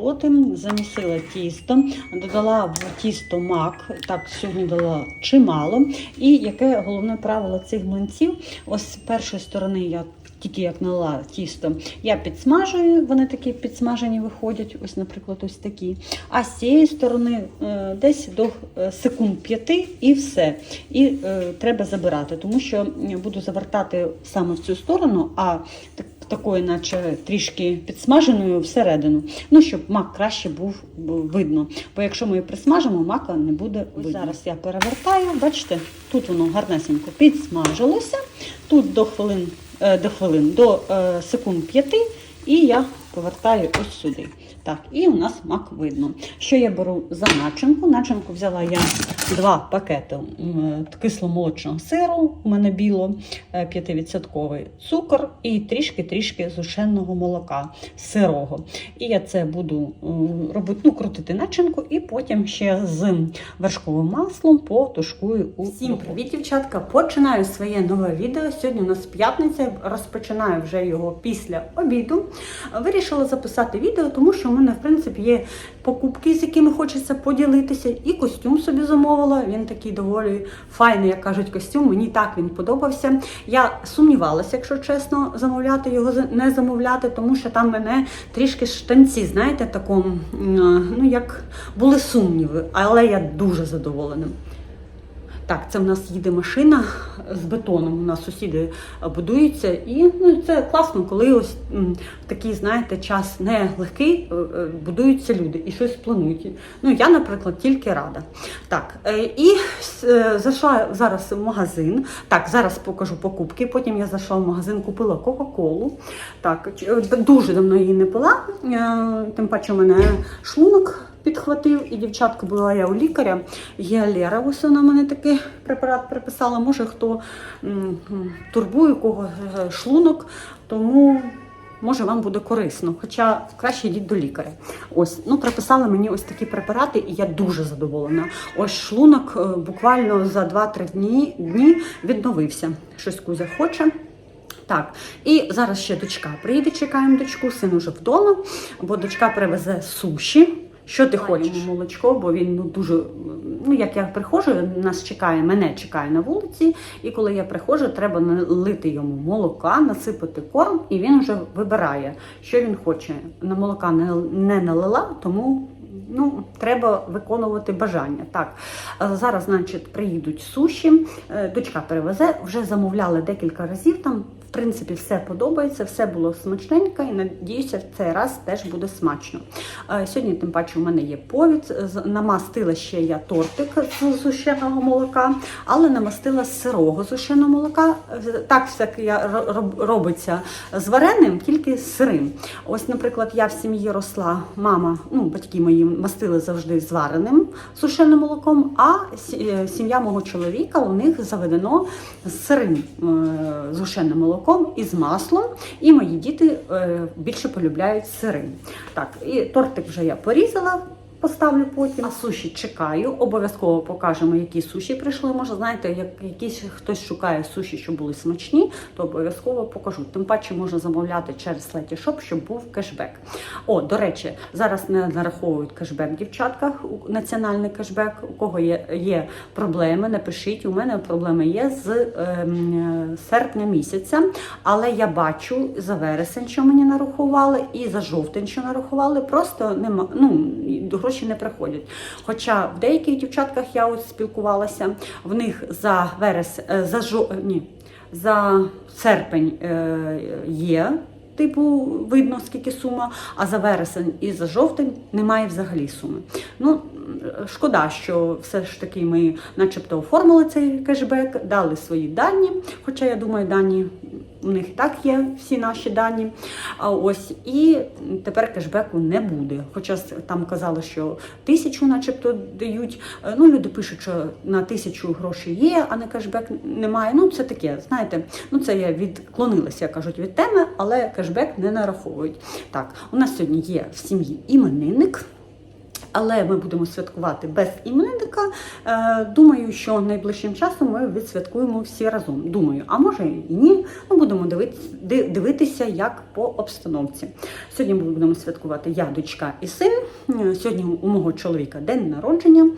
роботи, замісила тісто, додала в тісто мак, так сьогодні дала чимало. І яке головне правило цих млинців? Ось з першої сторони я тільки як налила тісто, я підсмажую, вони такі підсмажені виходять, ось, наприклад, ось такі. А з цієї сторони е, десь до е, секунд п'яти і все. І е, треба забирати, тому що буду завертати саме в цю сторону, а так, такою, наче трішки підсмаженою всередину. Ну, щоб мак краще був видно. Бо якщо ми її присмажимо, мака не буде видно. Зараз я перевертаю, бачите, тут воно гарнесенько підсмажилося. Тут до хвилин, е, до хвилин, до е, секунд п'яти, і я повертаю ось сюди. Так, і у нас мак видно. Що я беру за начинку? Начинку взяла я два пакети м, кисломолочного сиру, у мене біло, е, 5% цукор і трішки-трішки зушеного молока сирого. І я це буду е, робити, ну, крутити начинку, і потім ще з вершковим маслом потушкую у Всім привіт, дівчатка! Починаю своє нове відео. Сьогодні у нас п'ятниця, розпочинаю вже його після обіду. Вирішила записати відео, тому що у мене, в принципі, є покупки, з якими хочеться поділитися, і костюм собі замовила. Він такий доволі файний, як кажуть, костюм. Мені так він подобався. Я сумнівалася, якщо чесно, замовляти його не замовляти, тому що там мене трішки штанці, знаєте, такому, ну як були сумніви, але я дуже задоволена. Так, це в нас їде машина з бетоном. У нас сусіди е, будуються, і ну, це класно, коли ось в такий, знаєте, час не легкий, е, е, будуються люди і щось планують. Ну, я, наприклад, тільки рада. Так, і зайшла зараз в магазин. Так, зараз покажу покупки. Потім я зайшла в магазин, купила Кока-Колу. Так, дуже давно її не пила. Тим паче, у мене шлунок підхватив, і дівчатка була я у лікаря. Є Лера, ось вона мене такий препарат приписала. Може, хто турбує кого е, шлунок, тому. Може, вам буде корисно, хоча краще йдіть до лікаря. Ось, ну приписали мені ось такі препарати, і я дуже задоволена. Ось шлунок е, буквально за 2-3 дні, дні відновився. Щось Кузя хоче. Так, і зараз ще дочка приїде, чекаємо дочку, син уже вдома, бо дочка привезе суші. Що ти хочеш? Молочко, бо він ну дуже. Ну як я приходжу, нас чекає, мене чекає на вулиці. І коли я приходжу, треба налити йому молока, насипати корм, і він вже вибирає, що він хоче. На молока не, не налила, тому. Ну, треба виконувати бажання. Так, е, зараз, значить, приїдуть суші, е, дочка перевезе, вже замовляли декілька разів там. В принципі, все подобається, все було смачненько і надіюся, в цей раз теж буде смачно. Е, Сьогодні, тим паче, у мене є повід. Намастила ще я тортик з зущеного молока, але намастила сирого зущеного молока. Так все робиться з вареним, тільки з сирим. Ось, наприклад, я в сім'ї росла, мама, ну батьки мої мастили завжди звареним сушеним молоком, а е, сім'я мого чоловіка у них заведено з сирим сушеним молоком і з маслом. І мої діти е, більше полюбляють сири. Так, і тортик вже я порізала. Поставлю потім. А суші чекаю. Обов'язково покажемо, які суші прийшли. Може, знаєте, як якісь хтось шукає суші, що були смачні, то обов'язково покажу. Тим паче можна замовляти через Leti щоб був кешбек. О, до речі, зараз не нараховують кешбек дівчатка, національний кешбек. У кого є, є проблеми, напишіть. У мене проблеми є з ем, серпня місяця, але я бачу за вересень, що мені нарахували, і за жовтень, що нарахували, просто нема, ну, не приходять. Хоча в деяких дівчатках я от спілкувалася, в них за верес, е, за жо, ні, за серпень е, є. Типу, видно, скільки сума, а за вересень і за жовтень немає взагалі суми. Ну, шкода, що все ж таки ми начебто оформили цей кешбек, дали свої дані, хоча я думаю, дані у них і так є всі наші дані. А ось і тепер кешбеку не буде. Хоча там казали, що тисячу, начебто, дають. Ну, люди пишуть, що на тисячу грошей є, а на кешбек немає. Ну, це таке, знаєте, ну це я відклонилася, кажуть, від теми, але кешбек не нараховують. Так, у нас сьогодні є в сім'ї іменинник. Але ми будемо святкувати без іменинника. Е, Думаю, що найближчим часом ми відсвяткуємо всі разом. Думаю, а може і ні. Ми будемо дивитися, як по обстановці. Сьогодні ми будемо святкувати я, дочка і син. Е, Сьогодні у мого чоловіка день народження.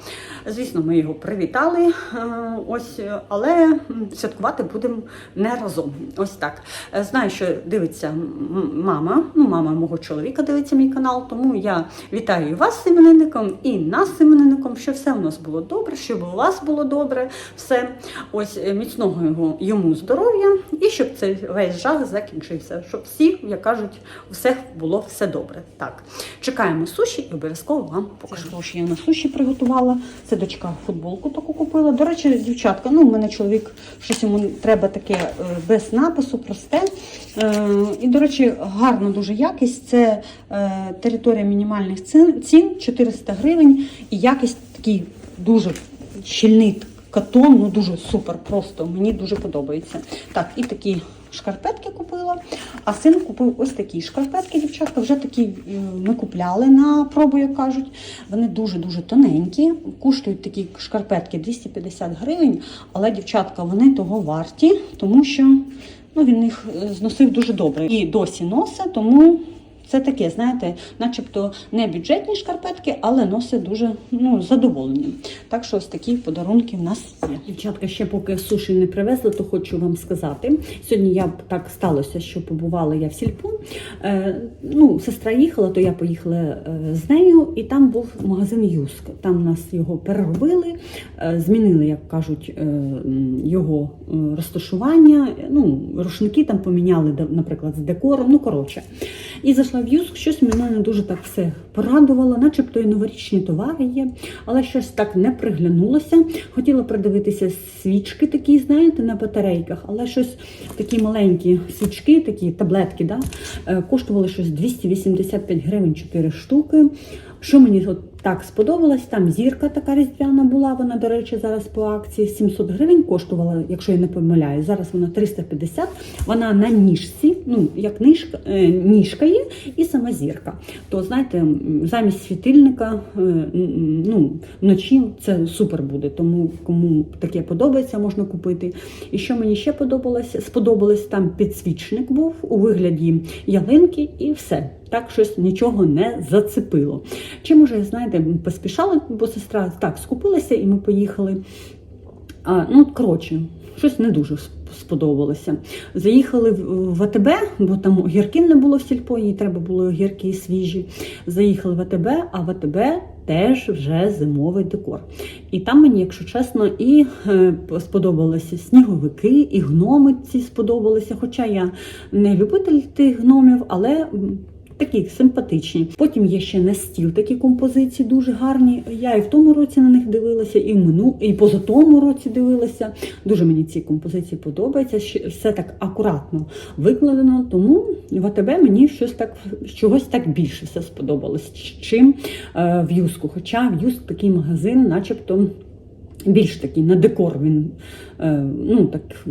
Звісно, ми його привітали. е, Ось, але святкувати будемо не разом. Ось так. Знаю, що дивиться мама. Ну, мама мого чоловіка дивиться мій канал, тому я вітаю вас з іменинником, і нас іменинником, щоб все у нас було добре, щоб у вас було добре, все. Ось е, міцного його йому здоров'я, і щоб цей весь жах закінчився. Щоб всі, як кажуть, всіх було все добре. Так, чекаємо суші і обов'язково вам покажу. Суші я на суші приготувала. Це дочка футболку таку купила. До речі, дівчатка, ну у мене чоловік щось йому треба таке е, без напису, просте. Е, І, до речі, гарна дуже якість. Це територія мінімальних цін, цін 400 гривень. І якість такий дуже щільний катон, ну дуже супер, просто мені дуже подобається. Так, і такі шкарпетки купила. А син купив ось такі шкарпетки, дівчатка. Вже такі ми купляли на пробу, як кажуть. Вони дуже-дуже тоненькі. Коштують такі шкарпетки 250 гривень, але дівчатка, вони того варті, тому що ну, він їх е, зносив дуже добре. І досі носить, тому. Це таке, знаєте, начебто не бюджетні шкарпетки, але носить дуже ну, задоволені. Так що ось такі подарунки в нас є. Дівчатка, ще поки суші не привезли, то хочу вам сказати. Сьогодні я так сталося, що побувала я в сільпу. Е, ну, сестра їхала, то я поїхала е, з нею, і там був магазин Юск. Там нас його переробили, е, змінили, як кажуть, е, його е, розташування. Ну, рушники там поміняли, наприклад, з декором. Ну, коротше. І зайшла Юск, щось мене не дуже так все порадувало, начебто і новорічні товари є, але щось так не приглянулося. Хотіла придивитися свічки такі, знаєте, на батарейках, але щось такі маленькі свічки, такі таблетки, да, е, коштували щось 285 гривень 4 штуки. Що мені от так сподобалось, там зірка така різдвяна була, вона, до речі, зараз по акції 700 гривень коштувала, якщо я не помиляю. Зараз вона 350, вона на ніжці, ну, як ніжка, е, ніжка є, і сама зірка. То, знаєте, замість світильника е, ну, вночі це супер буде, тому кому таке подобається, можна купити. І що мені ще подобалось, сподобалось, там підсвічник був у вигляді ялинки і все. Так щось нічого не зацепило. Чи може, знаєте, поспішала, бо сестра так скупилася, і ми поїхали. А, ну, коротше, щось не дуже сподобалося. Заїхали в АТБ, бо там огірків не було в сільпо, їй треба було огірки свіжі. Заїхали в АТБ, а в АТБ теж вже зимовий декор. І там мені, якщо чесно, і е, сподобалися сніговики, і гноми ці сподобалися. Хоча я не любитель тих гномів, але. Такі симпатичні. Потім є ще на стіл такі композиції дуже гарні. Я і в тому році на них дивилася, і в мину, і поза тому році дивилася. Дуже мені ці композиції подобаються. Все так акуратно викладено. Тому в АТБ мені щось так чогось так більше все сподобалось, чим е, в Юску. Хоча в Юск такий магазин, начебто більш такий на декор він е, ну так.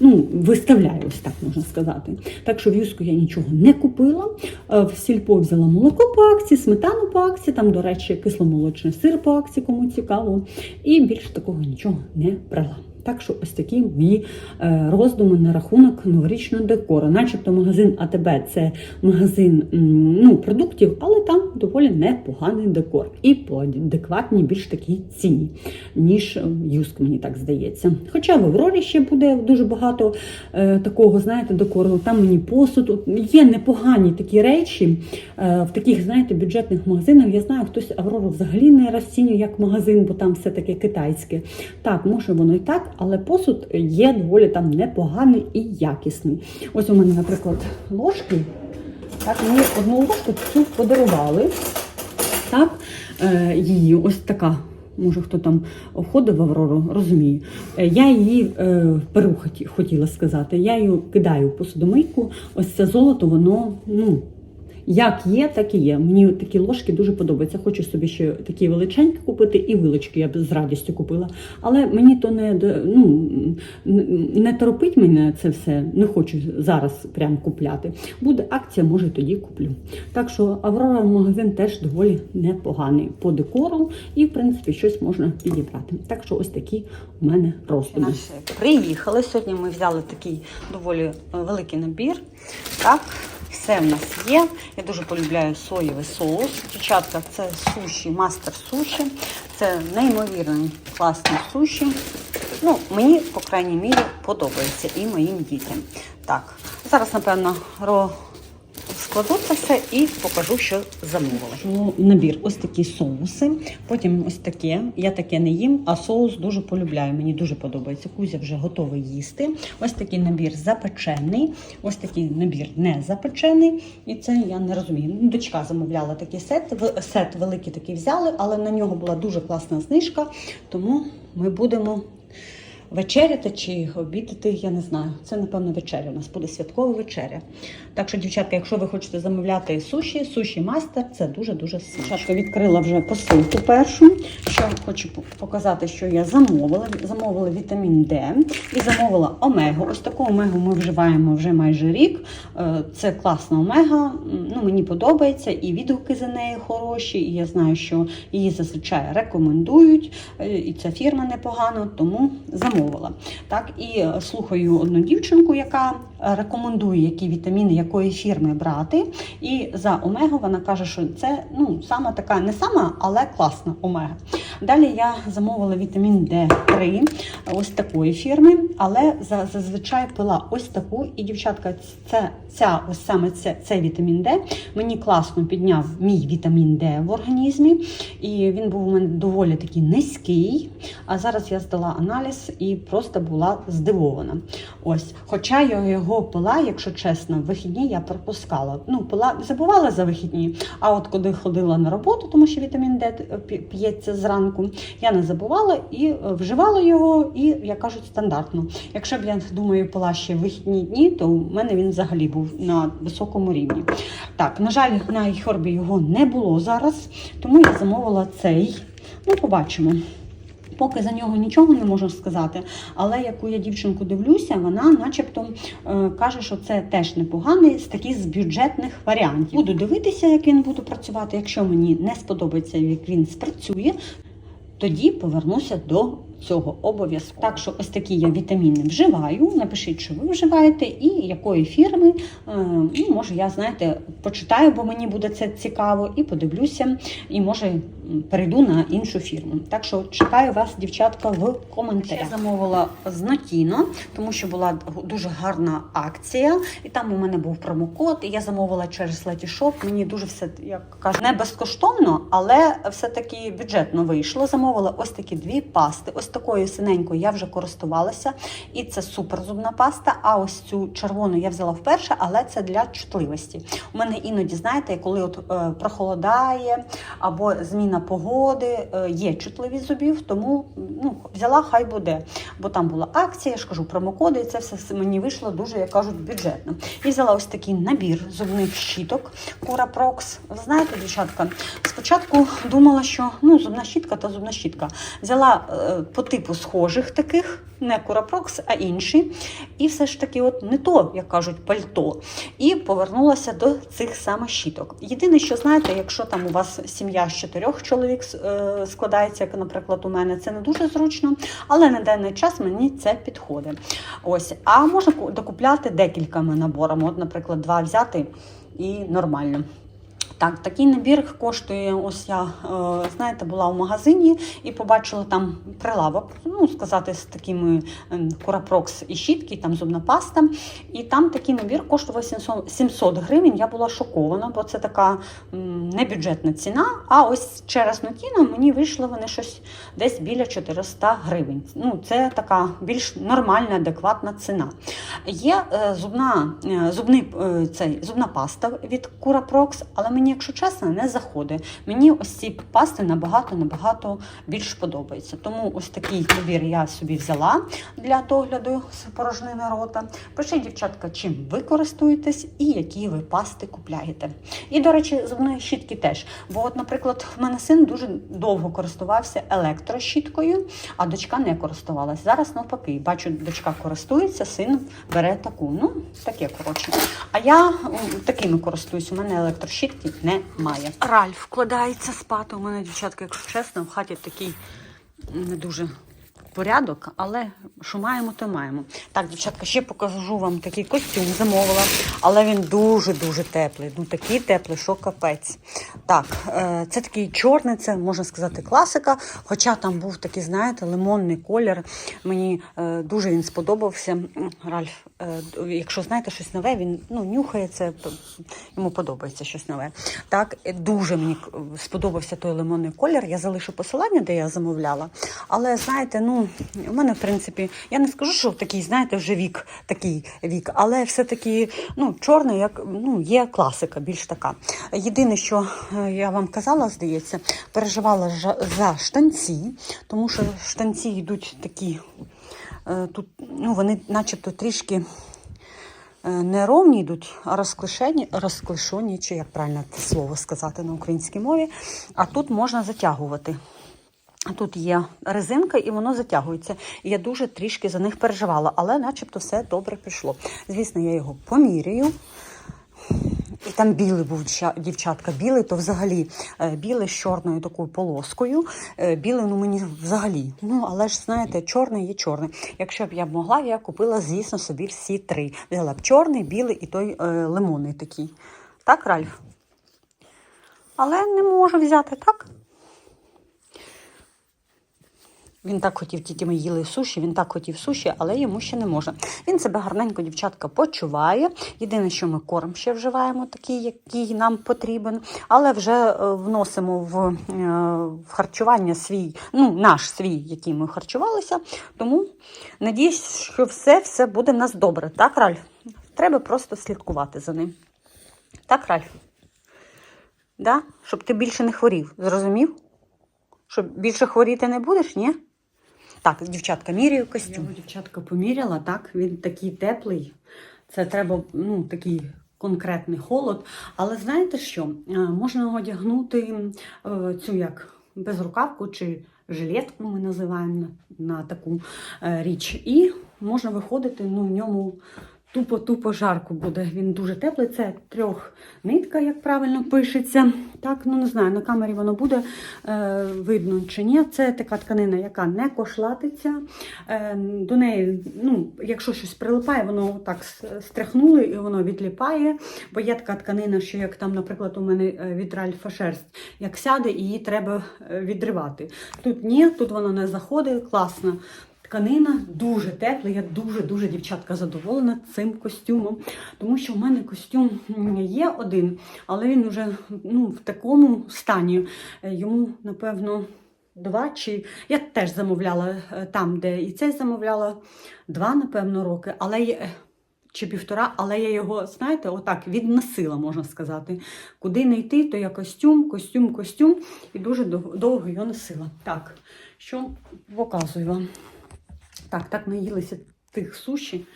Ну, виставляє, ось так можна сказати. Так що в Юску я нічого не купила. Е, В сільпо взяла молоко по акції, сметану по акції, там, до речі, кисломолочний сир по акції, кому цікаво. І більше такого нічого не брала. Так що ось такі мої е, роздуми на рахунок новорічного декору. Начебто магазин АТБ це магазин ну, продуктів, але там доволі непоганий декор. І по адекватній більш такій ціні, ніж Юск, мені так здається. Хоча в Аврорі ще буде дуже багато е, такого, знаєте, декору. Там мені посуд. Є непогані такі речі е, в таких, знаєте, бюджетних магазинах. Я знаю, хтось Аврору взагалі не розцінює як магазин, бо там все таке китайське. Так, може воно і так, але посуд є доволі там непоганий і якісний. Ось у мене, наприклад, ложки. Так, мені одну ложку цю подарували. Так, е, її ось така. Може, хто там входив в Аврору, розуміє. Е, Я її е, перу хотіла сказати. Я її кидаю в посудомийку. Ось це золото, воно, ну, як є, так і є. Мені такі ложки дуже подобаються. Хочу собі ще такі величенькі купити, і вилочки я б з радістю купила. Але мені то не ну, не торопить мене це все. Не хочу зараз прям купляти. Буде акція, може тоді куплю. Так що Аврора магазин теж доволі непоганий по декору, і в принципі щось можна підібрати. Так що ось такі у мене роздуми. Приїхали сьогодні. Ми взяли такий доволі е, великий набір. Так, все в нас є. Я дуже полюбляю соєвий соус. Дівчатка, це суші, мастер суші. Це неймовірний класні суші. Ну, мені, по крайній мірі, подобається і моїм дітям. Так, зараз, напевно, все і покажу, що замовила. Набір ось такі соуси, потім ось таке. Я таке не їм, а соус дуже полюбляю. Мені дуже подобається. Кузя вже готовий їсти. Ось такий набір запечений, ось такий набір не запечений. І це я не розумію. Ну, Дочка замовляла такий сет. Сет великий такий взяли, але на нього була дуже класна знижка, тому ми будемо. Вечеряти чи обідати, я не знаю. Це, напевно, вечеря. У нас буде святкова вечеря. Так що, дівчатка, якщо ви хочете замовляти суші, суші мастер, це дуже-дуже смачно. Відкрила вже посилку першу. Що хочу показати, що я замовила. Замовила вітамін Д і замовила омегу. Ось таку омегу ми вживаємо вже майже рік. Е, Це класна омега. Ну, мені подобається, і відгуки за неї хороші. І я знаю, що її зазвичай рекомендують. Е, І ця фірма непогана, тому замовила. Так, і слухаю одну дівчинку, яка е, рекомендує, які вітаміни якої фірми брати. І за омегу вона каже, що це ну, сама така, не сама, але класна омега. Далі я замовила вітамін D3 ось такої фірми, але за- зазвичай пила ось таку. І дівчатка, це, ця, ось саме це, цей вітамін D мені класно підняв мій вітамін D в організмі. І він був у мене доволі такий низький. А зараз я здала аналіз просто була здивована. Ось, хоча я його пила, якщо чесно, в вихідні я пропускала. Ну, пила, забувала за вихідні. А от коли ходила на роботу, тому що вітамін Д п'ється зранку, я не забувала і е, вживала його, і як кажуть, стандартно. Якщо б я думаю, пила ще в вихідні дні, то у мене він взагалі був на високому рівні. Так, на жаль, на Йхорбі його не було зараз, тому я замовила цей. Ну, побачимо. Поки за нього нічого не можу сказати, але яку я дівчинку дивлюся, вона начебто е, каже, що це теж непоганий з таких з бюджетних варіантів. Буду дивитися, як він буде працювати. Якщо мені не сподобається, як він спрацює, тоді повернуся до цього обов'язково. Так що ось такі я вітаміни вживаю. Напишіть, що ви вживаєте, і якої фірми. Е, Ну, може, я знаєте, почитаю, бо мені буде це цікаво, і подивлюся, і може перейду на іншу фірму. Так що чекаю вас, дівчатка, в коментарях. Я замовила з тому що була дуже гарна акція, і там у мене був промокод. І я замовила через Letysshop. Мені дуже все як кажуть, не безкоштовно, але все-таки бюджетно вийшло. Замовила ось такі дві пасти. Ось такою синенькою я вже користувалася, і це супер зубна паста. А ось цю червону я взяла вперше, але це для чутливості. У мене іноді, знаєте, коли от е, прохолодає або зміна погоди, е, є чутливість зубів, тому ну, взяла, хай буде. Бо там була акція, я ж кажу, промокоди, і це все мені вийшло дуже, як кажуть, бюджетно. І взяла ось такий набір зубних щіток Cura Prox. Ви знаєте, дівчатка, спочатку думала, що ну, зубна щітка та зубна щітка. Взяла е, по типу схожих таких, не Prox, а інші. І все ж таки, от не то, як кажуть, пальто. І повернулася до цих самих щіток. Єдине, що знаєте, якщо там у вас сім'я з чотирьох чоловік е, складається, як, наприклад, у мене, це не дуже зручно, але на даний час мені це підходить. Ось, а можна докупляти декількома наборами. От, наприклад, два взяти і нормально. Так, такий набір коштує. Ось я, е, знаєте, була в магазині і побачила там прилавок, ну сказати, з такими курапрокс і щітки, там зубна паста. І там такий набір коштував 700 700 гривень. Я була шокована, бо це така небюджетна ціна. А ось через Нотіно мені вийшло вони щось десь біля 400 гривень. Ну, це така більш нормальна, адекватна ціна. Є е, зубна, е, зубний, цей, зубна паста від Curaprox, але мені мені, якщо чесно, не заходить. Мені ось ці пасти набагато-набагато більш подобаються. Тому ось такий набір я собі взяла для догляду з порожнини рота. Пишіть, дівчатка, чим ви користуєтесь і які ви пасти купляєте. І, до речі, зубної щітки теж. Бо, от, наприклад, в мене син дуже довго користувався електрощіткою, а дочка не користувалась. Зараз навпаки, бачу, дочка користується, син бере таку. Ну, таке коротше. А я такими користуюсь. У мене електрощітки немає. Ральф вкладається спати. У мене, дівчатка, якщо чесно, в хаті такий не дуже порядок, але що маємо, то маємо. Так, дівчатка, ще покажу вам такий костюм замовила, але він дуже-дуже теплий. Ну такий теплий, що капець. Так, е, це такий чорний, це можна сказати класика. Хоча там був такий, знаєте, лимонний колір. Мені е, дуже він сподобався. Ральф, е, якщо знаєте щось нове, він ну, нюхає це, йому подобається щось нове. Так, дуже мені сподобався той лимонний колір. Я залишу посилання, де я замовляла. Але знаєте, ну у мене в принципі, я не скажу, що такий, знаєте, вже вік, такий вік, але все-таки ну, чорний, як ну, є класика, більш така. Єдине, що е, я вам казала, здається, переживала за штанці, тому що штанці йдуть такі. е, Тут ну, вони начебто трішки е, не ровні йдуть, а розклишені, розклишені, чи як правильно це слово сказати на українській мові. А тут можна затягувати. Тут є резинка, і воно затягується. Я дуже трішки за них переживала, але начебто все добре пішло. Звісно, я його поміряю. І там білий був дівчатка. Білий, то взагалі е, білий з чорною такою полоскою. Е, Білий, ну мені взагалі. Ну, але ж знаєте, чорний є чорний. Якщо б я могла, я купила, звісно, собі всі три. Взяла б чорний, білий і той е, лимонний такий. Так, Ральф? Але не можу взяти, так? Він так хотів, тільки ми їли суші, він так хотів суші, але йому ще не можна. Він себе гарненько, дівчатка, почуває. Єдине, що ми корм ще вживаємо, такий, який нам потрібен, але вже е, вносимо в, е, в харчування свій, ну, наш свій, який ми харчувалися. Тому надіюсь, що все, все буде в нас добре. Так, Ральф? Треба просто слідкувати за ним. Так, Ральф? Да? Щоб ти більше не хворів. Зрозумів? Що більше хворіти не будеш, ні? Так, дівчатка, міряю костюм. Я його, дівчатка поміряла, так, він такий теплий. Це треба, ну, такий конкретний холод. Але знаєте що? Е, Можна одягнути е, цю як безрукавку чи жилетку, ми називаємо на, таку е, річ. І можна виходити, ну, в ньому тупо-тупо жарко буде. Він дуже теплий. Це трьох нитка, як правильно пишеться. Так, ну не знаю, на камері воно буде е, видно чи ні. Це така тканина, яка не кошлатиться. Е, до неї, ну, якщо щось прилипає, воно так стряхнули і воно відліпає. Бо є така тканина, що як там, наприклад, у мене е, від Ральфа шерсть, як сяде, її треба е, відривати. Тут ні, тут воно не заходить, класно. Тканина дуже тепла, я дуже-дуже дівчатка задоволена цим костюмом, тому що в мене костюм є один, але він вже ну, в такому стані. Е, Йому, напевно, два чи я теж замовляла е, там, де і цей замовляла два, напевно, роки, але є. Чи півтора, але я його, знаєте, отак відносила, можна сказати. Куди не йти, то я костюм, костюм, костюм, і дуже довго його носила. Так, що показую вам. Так, так наїлися тих суші.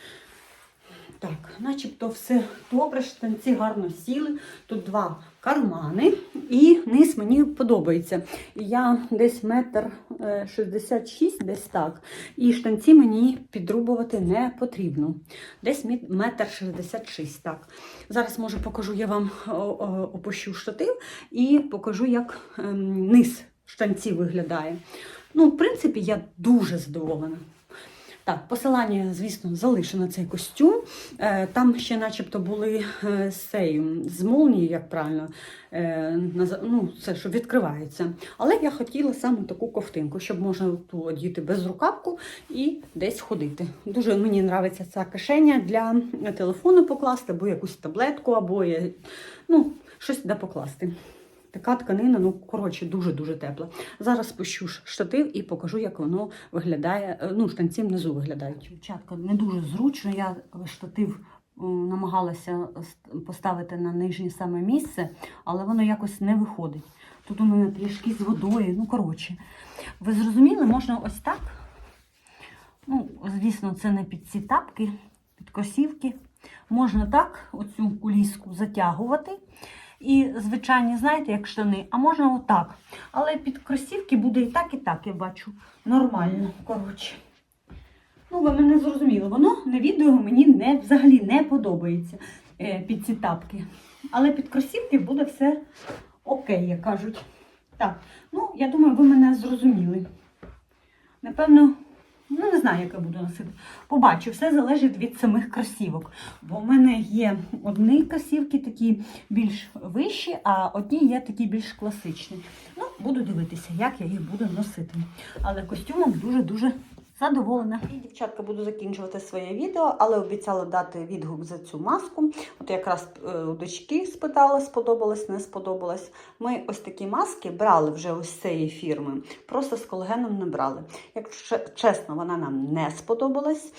Так, начебто все добре, штанці гарно сіли. Тут два кармани, і низ мені подобається. Я десь метр е, шістдесят шість, десь так. І штанці мені підрубувати не потрібно. Десь метр шістдесят шість. Так. Зараз, може, покажу, я вам опущу штатив і покажу, як ем, низ штанці виглядає. Ну, в принципі, я дуже задоволена. Так, посилання, звісно, залишу на цей костюм. Е, Там ще начебто були е, з цею, молнією, як правильно, е, ну, це що відкривається. Але я хотіла саме таку ковтинку, щоб можна ту одіти без рукавку і десь ходити. Дуже мені подобається ця кишеня для телефону покласти, або якусь таблетку, або ну, щось де покласти. Така тканина, ну коротше, дуже-дуже тепла. Зараз спущу штатив і покажу, як воно виглядає. е, Ну, штанці внизу виглядають. Дівчатка, не дуже зручно. Я штатив намагалася поставити на нижнє саме місце, але воно якось не виходить. Тут у мене трішки з водою. Ну, коротше, ви зрозуміли, можна ось так. Ну, звісно, це не під ці тапки, під косівки. Можна так оцю куліску затягувати. І звичайні, знаєте, як штани, а можна отак. Але під кросівки буде і так, і так, я бачу. Нормально, коротше. Ну, ви мене зрозуміли, воно на відео мені не, взагалі не подобається е, під ці тапки. Але під кросівки буде все окей, як кажуть. Так, ну, я думаю, ви мене зрозуміли. Напевно, ну не знаю, як я буду носити. Побачу, все залежить від самих кросівок. Бо в мене є одні кросівки такі більш вищі, а одні є такі більш класичні. Ну, буду дивитися, як я їх буду носити. Але костюмом дуже-дуже задоволена. І, дівчатка, буду закінчувати своє відео, але обіцяла дати відгук за цю маску. От якраз е, у дочки спитала, сподобалось, не сподобалось. Ми ось такі маски брали вже ось цієї фірми, просто з колагеном не брали. Якщо чесно, вона нам не сподобалась.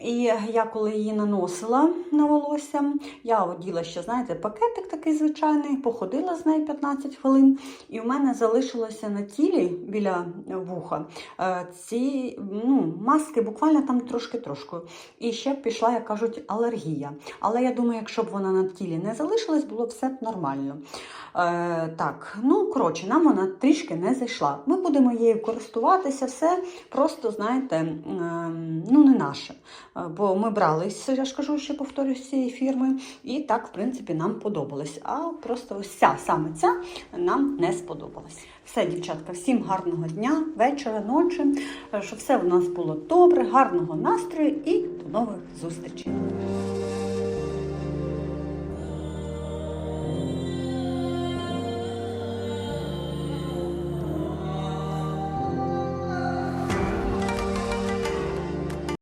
І я коли її наносила на волосся, я оділа ще, знаєте, пакетик такий звичайний, походила з нею 15 хвилин, і в мене залишилося на тілі біля вуха е, ці ну, маски буквально там трошки-трошки. І ще пішла, як кажуть, алергія. Але я думаю, якщо б вона на тілі не залишилась, було б все нормально. Е, так, ну коротше, нам вона трішки не зайшла. Ми будемо її користуватися, все просто, знаєте, ем, ну не наше. Е, Бо ми брали, я ж кажу, ще повторюю, з цієї фірми, і так, в принципі, нам подобалось. А просто ось ця, саме ця нам не сподобалась. Все, дівчатка, всім гарного дня, вечора, ночі, е, щоб все у нас було добре, гарного настрою і до нових зустрічей.